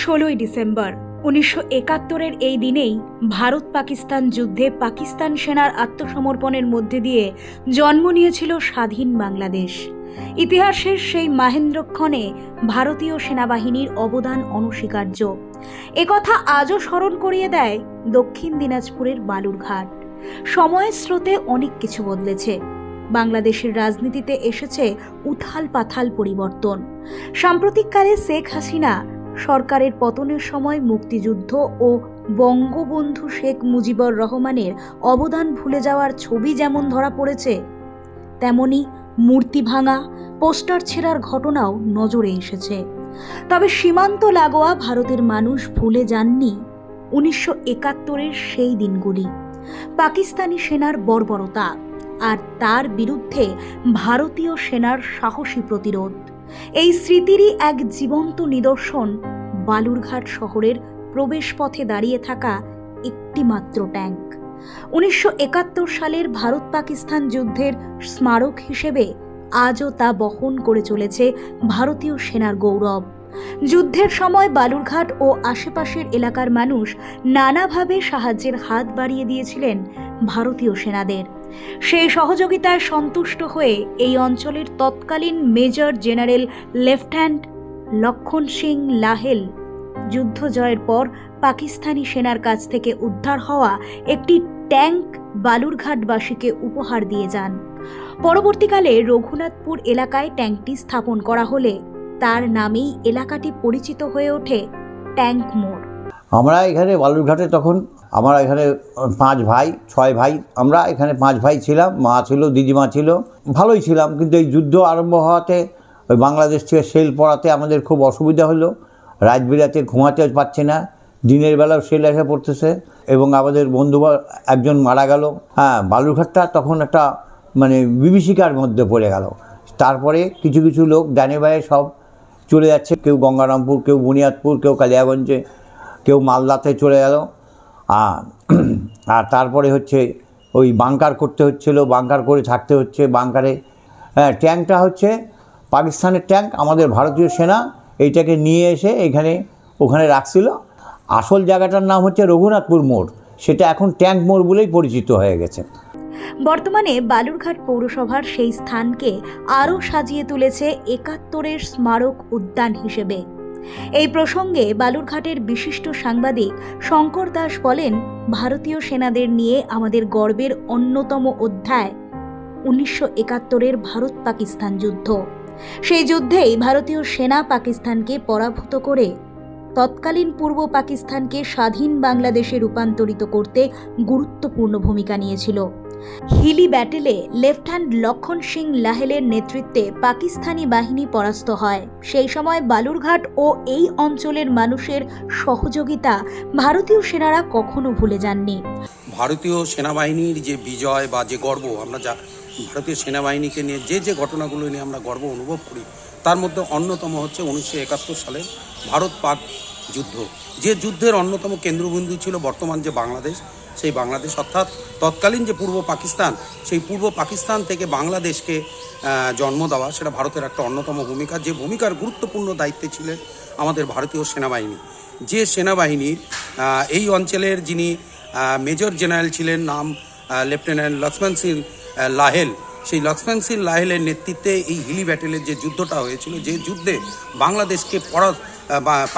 ষোলোই ডিসেম্বর, উনিশশো একাত্তরের এই দিনেই ভারত পাকিস্তান যুদ্ধে পাকিস্তান সেনার আত্মসমর্পণের মধ্যে দিয়ে জন্ম নিয়েছিল স্বাধীন বাংলাদেশ। ইতিহাসের সেই মাহেন্দ্রক্ষণে ভারতীয় সেনাবাহিনীর অবদান অনস্বীকার্য। একথা আজও স্মরণ করিয়ে দেয় দক্ষিণ দিনাজপুরের বালুরঘাট। সময়ের স্রোতে অনেক কিছু বদলেছে। বাংলাদেশের রাজনীতিতে এসেছে উথাল পাথাল পরিবর্তন। সাম্প্রতিককালে শেখ হাসিনা সরকারের পতনের সময় মুক্তিযুদ্ধ ও বঙ্গবন্ধু শেখ মুজিবুর রহমানের অবদান ভুলে যাওয়ার ছবি যেমন ধরা পড়েছে, তেমনি মূর্তি ভাঙা, পোস্টার ছেঁড়ার ঘটনাও নজরে এসেছে। তবে সীমান্ত লাগোয়া ভারতের মানুষ ভুলে যাননি উনিশশো একাত্তরের সেই দিনগুলি। পাকিস্তানি সেনার বর্বরতা আর তার বিরুদ্ধে ভারতীয় সেনার সাহসী প্রতিরোধ। এই স্মৃতিরই এক জীবন্ত নিদর্শন বালুরঘাট শহরের প্রবেশপথে দাঁড়িয়ে থাকা একটি মাত্র ট্যাঙ্ক। উনিশশো একাত্তর সালের ভারত পাকিস্তান যুদ্ধের স্মারক হিসেবে আজও তা বহন করে চলেছে ভারতীয় সেনার গৌরব। যুদ্ধের সময় বালুরঘাট ও আশেপাশের এলাকার মানুষ নানাভাবে সাহায্যের হাত বাড়িয়ে দিয়েছিলেন ভারতীয় সেনাদের। সেই সহযোগিতায় সন্তুষ্ট হয়ে এই অঞ্চলের তৎকালীন মেজর জেনারেল লেফটেন্যান্ট লক্ষণ সিং লাহেল যুদ্ধ জয়ের পর পাকিস্তানি সেনার কাছ থেকে উদ্ধার হওয়া একটি ট্যাঙ্ক বালুরঘাটবাসীকে উপহার দিয়ে যান। পরবর্তীকালে রঘুনাথপুর এলাকায় ট্যাঙ্কটি স্থাপন করা হলে তার নামেই এলাকাটি পরিচিত হয়ে ওঠে ট্যাঙ্ক মোড়। আমরা এখানে বালুরঘাটে তখন, আমরা এখানে পাঁচ ভাই, ছয় ভাই, আমরা এখানে পাঁচ ভাই ছিলাম, মা ছিল, দিদিমা ছিল, ভালোই ছিলাম। কিন্তু এই যুদ্ধ আরম্ভ হওয়াতে, ওই বাংলাদেশ থেকে সেল পড়াতে আমাদের খুব অসুবিধা হলো। রাত বিরাতে ঘুমাতে পারছি না, দিনের বেলাও সেল এসে পড়তেছে এবং আমাদের বন্ধু একজন মারা গেল। হ্যাঁ বালুরঘাটটা তখন একটা মানে বিভীষিকার মধ্যে পড়ে গেল। তারপরে কিছু কিছু লোক, ডানে বায়ে সব চলে যাচ্ছে। কেউ গঙ্গারামপুর, কেউ বুনিয়াদপুর, কেউ কালিয়াগঞ্জে, কেউ মালদাতে চলে গেল। আর আর তারপরে হচ্ছে ওই বাংকার করতে হচ্ছিল, বাংকার করে থাকতে হচ্ছে বাংকারে। হ্যাঁ ট্যাঙ্কটা হচ্ছে পাকিস্তানের ট্যাঙ্ক, আমাদের ভারতীয় সেনা এইটাকে নিয়ে এসে এখানে, ওখানে রাখছিল। আসল জায়গাটার নাম হচ্ছে রঘুনাথপুর মোড়। সেটা এখন ট্যাঙ্ক মোড় বলেই পরিচিত হয়ে গেছে। বর্তমানে বালুরঘাট পৌরসভার সেই স্থানকে আরও সাজিয়ে তুলেছে একাত্তরের স্মারক উদ্যান হিসেবে। এই প্রসঙ্গে বালুরঘাটের বিশিষ্ট সাংবাদিক শঙ্কর দাস বলেন, ভারতীয় সেনাদের নিয়ে আমাদের গর্বের অন্যতম অধ্যায় উনিশশো একাত্তরের ভারত পাকিস্তান যুদ্ধ। সেই যুদ্ধেই ভারতীয় সেনা পাকিস্তানকে পরাভূত করে তৎকালীন পূর্ব পাকিস্তানকে স্বাধীন বাংলাদেশে রূপান্তরিত করতে গুরুত্বপূর্ণ ভূমিকা নিয়েছিল। হিলি ব্যাটেলে লেফটেন্যান্ট লক্ষণ সিং লাহেলের নেতৃত্বে পাকিস্তানি বাহিনী পরাস্ত হয়। সেই সময় বালুরঘাট ও এই অঞ্চলের মানুষের সহযোগিতা ভারতীয় সেনারা কখনো ভুলে যাননি। ভারতীয় সেনাবাহিনীর যে বিজয় বা যে গর্ব, আমরা যা ভারতীয় সেনাবাহিনীকে নিয়ে যে যে ঘটনাগুলো নিয়ে আমরা গর্ব অনুভব করি, তার মধ্যে অন্যতম হচ্ছে উনিশশো একাত্তর ভারত পাক যুদ্ধ। যে যুদ্ধের অন্যতম কেন্দ্রবিন্দু ছিল বর্তমান যে বাংলাদেশ, সেই বাংলাদেশ অর্থাৎ তৎকালীন যে পূর্ব পাকিস্তান, সেই পূর্ব পাকিস্তান থেকে বাংলাদেশকে জন্ম দেওয়া, সেটা ভারতের একটা অন্যতম ভূমিকা। যে ভূমিকার গুরুত্বপূর্ণ দায়িত্বে ছিলেন আমাদের ভারতীয় সেনাবাহিনী। যে সেনাবাহিনীর এই অঞ্চলের যিনি মেজর জেনারেল ছিলেন, নাম লেফটেন্যান্ট লক্ষ্মণ সিং লাহেল, সেই লক্ষ্মণ সিং লাহেলের নেতৃত্বে এই হিলি ব্যাটেলের যে যুদ্ধটা হয়েছিল, যে যুদ্ধে বাংলাদেশকে পরা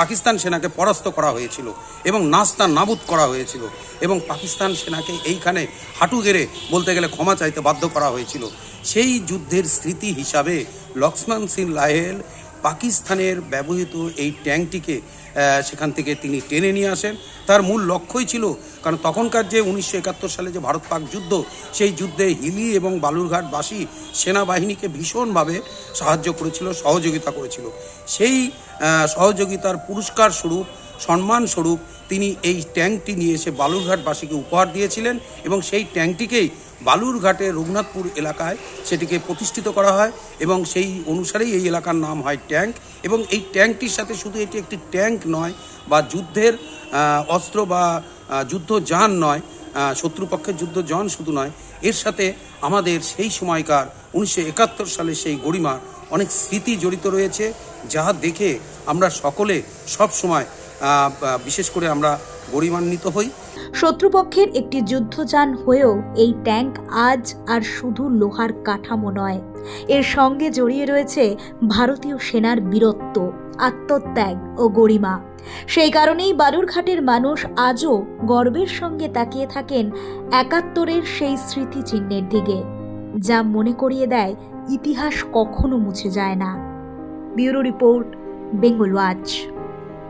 পাকিস্তান সেনাকে পরাস্ত করা হয়েছিল এবং নাস্তা নাবুদ করা হয়েছিল এবং পাকিস্তান সেনাকে এইখানে হাঁটু গেড়ে বলতে গেলে ক্ষমা চাইতে বাধ্য করা হয়েছিল। সেই যুদ্ধের স্মৃতি হিসাবে লক্ষ্মণ সিং লাহেল পাকিস্তানের ব্যবহৃত এই ট্যাঙ্কটিকে সেখান থেকে তিনি টেনে নিয়ে আসেন। তার মূল লক্ষ্যই ছিল, কারণ তখনকার যে উনিশশো একাত্তর সালে যে ভারত পাক যুদ্ধ, সেই যুদ্ধে হিলি এবং বালুরঘাটবাসী সেনাবাহিনীকে ভীষণভাবে সাহায্য করেছিল, সহযোগিতা করেছিল। সেই সহযোগিতার পুরস্কার স্বরূপ, সম্মান স্বরূপ তিনি এই ট্যাঙ্কটি নিয়ে এসে বালুরঘাটবাসীকে উপহার দিয়েছিলেন এবং সেই ট্যাঙ্কটিকেই বালুরঘাটে রঘুনাথপুর এলাকায় সেটিকে প্রতিষ্ঠিত করা হয় এবং সেই অনুসারেই এই এলাকার নাম হয় ট্যাঙ্ক এবং এই ট্যাঙ্কটির সাথে শুধু এটি একটি ট্যাঙ্ক নয় বা যুদ্ধের অস্ত্র বা যুদ্ধ যান নয় শত্রুপক্ষের যুদ্ধ যান শুধু নয়, এর সাথে আমাদের সেই সময়কার উনিশশো একাত্তর সালে সেই গরিমা অনেক স্মৃতি জড়িত রয়েছে, যা দেখে আমরা সকলে সব সময় বিশেষ করে আমরা গরিমান্বিত হই। শত্রুপক্ষের একটি যুদ্ধযান হয়েও এই ট্যাঙ্ক আজ আর শুধু লোহার কাঠামো নয়। এর সঙ্গে জড়িয়ে রয়েছে ভারতীয় সেনার বীরত্ব, আত্মত্যাগ ও গরিমা। সেই কারণেই বালুরঘাটের মানুষ আজও গর্বের সঙ্গে তাকিয়ে থাকেন একাত্তরের সেই স্মৃতিচিহ্নের দিকে, যা মনে করিয়ে দেয় ইতিহাস কখনো মুছে যায় না। Bureau report Bengal watch.